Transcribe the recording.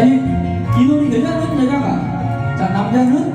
자, 이, 이 놈이 여자는 여자가, 자, 남자는